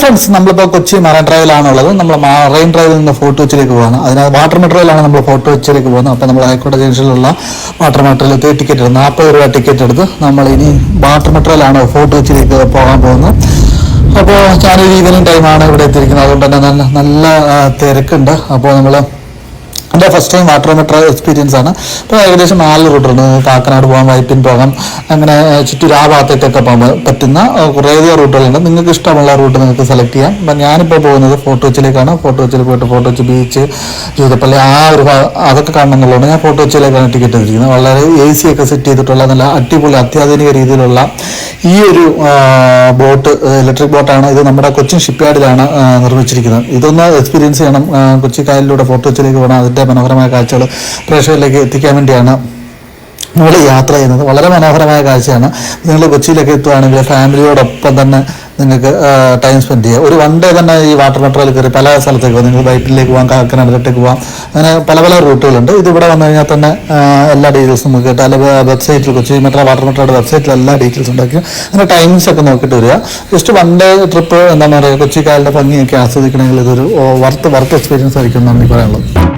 Friends നമ്മളിപ്പോൾ Kochi marine ഡ്രൈവിലാണുള്ളത് നമ്മൾ marine ഡ്രൈവിൽ നിന്ന് ഫോർട്ട് കൊച്ചിയിലേക്ക് പോകുന്നത് അതിനകത്ത് വാട്ടർ മെട്രോയിലാണ് നമ്മൾ ഫോർട്ട് കൊച്ചിയിലേക്ക് പോകുന്നത്. അപ്പോൾ നമ്മൾ ഹൈക്കോടതി ജംഗ്ഷനിലുള്ള വാട്ടർ മെട്രോയിൽ എത്തി ടിക്കറ്റ് എടുത്ത് നാൽപ്പത് രൂപ ടിക്കറ്റ് എടുത്ത് നമ്മൾ ഇനി വാട്ടർ മെട്രോയിലാണ് ഫോർട്ട് കൊച്ചിയിലേക്ക് പോകാൻ പോകുന്നത്. അപ്പോൾ ഞാനൊരു ഈവനിങ് ടൈമാണ് ഇവിടെ എത്തിയിരിക്കുന്നത്. അതുകൊണ്ട് തന്നെ നല്ല നല്ല തിരക്കുണ്ട്. അപ്പോൾ നമ്മൾ എന്റെ first time water metro experience ആണ്. അപ്പോൾ ഏകദേശം നാല് റൂട്ടുണ്ട് കാക്കനാട് പോകാം വൈപ്പിൻ പോകാം അങ്ങനെ ചുറ്റൂർ ആ ഭാഗത്തേക്കൊക്കെ പോകാൻ പറ്റുന്ന കുറേയധികം റൂട്ടുകളുണ്ട് നിങ്ങൾക്ക് ഇഷ്ടമുള്ള റൂട്ട് നിങ്ങൾക്ക് സെലക്ട് ചെയ്യാം. അപ്പം ഞാനിപ്പോൾ പോകുന്നത് ഫോർട്ട് കൊച്ചിയിലേക്കാണ് ഫോർട്ട് കൊച്ചിയിൽ പോയിട്ട് ഫോർട്ട് കൊച്ചി ബീച്ച് ജീവിതപ്പള്ളി ആ ഒരു അതൊക്കെ കാണണമെന്നുള്ളതുകൊണ്ട് ഞാൻ ഫോർട്ട് കൊച്ചിയിലേക്കാണ് ടിക്കറ്റ് എടുത്തിരിക്കുന്നത്. വളരെ എ സി ഒക്കെ സെറ്റ് ചെയ്തിട്ടുള്ള നല്ല അടിപൊളി അത്യാധുനിക രീതിയിലുള്ള ഈ ഒരു ബോട്ട് ഇലക്ട്രിക് ബോട്ടാണ് ഇത് നമ്മുടെ കൊച്ചിൻ ഷിപ്പ് യാർഡിലാണ് നിർമ്മിച്ചിരിക്കുന്നത്. ഇതൊന്ന് എക്സ്പീരിയൻസ് ചെയ്യണം. കൊച്ചി കായലിലൂടെ ഫോർട്ട് കൊച്ചിയിലേക്ക് പോകണം. അതിന്റെ മനോഹരമായ കാഴ്ചകൾ പ്രേക്ഷകരിലേക്ക് എത്തിക്കാൻ വേണ്ടിയാണ് നിങ്ങൾ യാത്ര ചെയ്യുന്നത്. വളരെ മനോഹരമായ കാഴ്ചയാണ്. നിങ്ങൾ കൊച്ചിയിലൊക്കെ എത്തുകയാണെങ്കിൽ ഫാമിലിയോടൊപ്പം തന്നെ നിങ്ങൾക്ക് ടൈം സ്പെൻഡ് ചെയ്യാം. ഒരു വൺ ഡേ തന്നെ ഈ വാട്ടർ മെട്രോയിൽ കയറി പല സ്ഥലത്തേക്ക് പോകും നിങ്ങൾ ബൈക്കിലേക്ക് പോകാം കാക്കനാടത്തേക്ക് പോകാം അങ്ങനെ പല പല റൂട്ടുകളുണ്ട്. ഇതിവിടെ വന്നു കഴിഞ്ഞാൽ തന്നെ എല്ലാ ഡീറ്റെയിൽസും നമുക്ക് കിട്ടും. അല്ലെങ്കിൽ വെബ്സൈറ്റിൽ കൊച്ചി മെട്രോ വാട്ടർ മെട്രോയുടെ വെബ്സൈറ്റിൽ എല്ലാ ഡീറ്റെയിൽസും ഉണ്ടാക്കി. അങ്ങനെ ടൈമിങ്സ് ഒക്കെ നോക്കിയിട്ട് വരിക. ജസ്റ്റ് വൺ ഡേ ട്രിപ്പ് എന്താണ് പറയുക കൊച്ചി കായലിന്റെ ഭംഗിയൊക്കെ ആസ്വദിക്കണമെങ്കിൽ ഇതൊരു വർത്ത് വർത്ത് എക്സ്പീരിയൻസ് ആയിരിക്കും എന്നാണ് എനിക്ക് പറയാനുള്ളത്.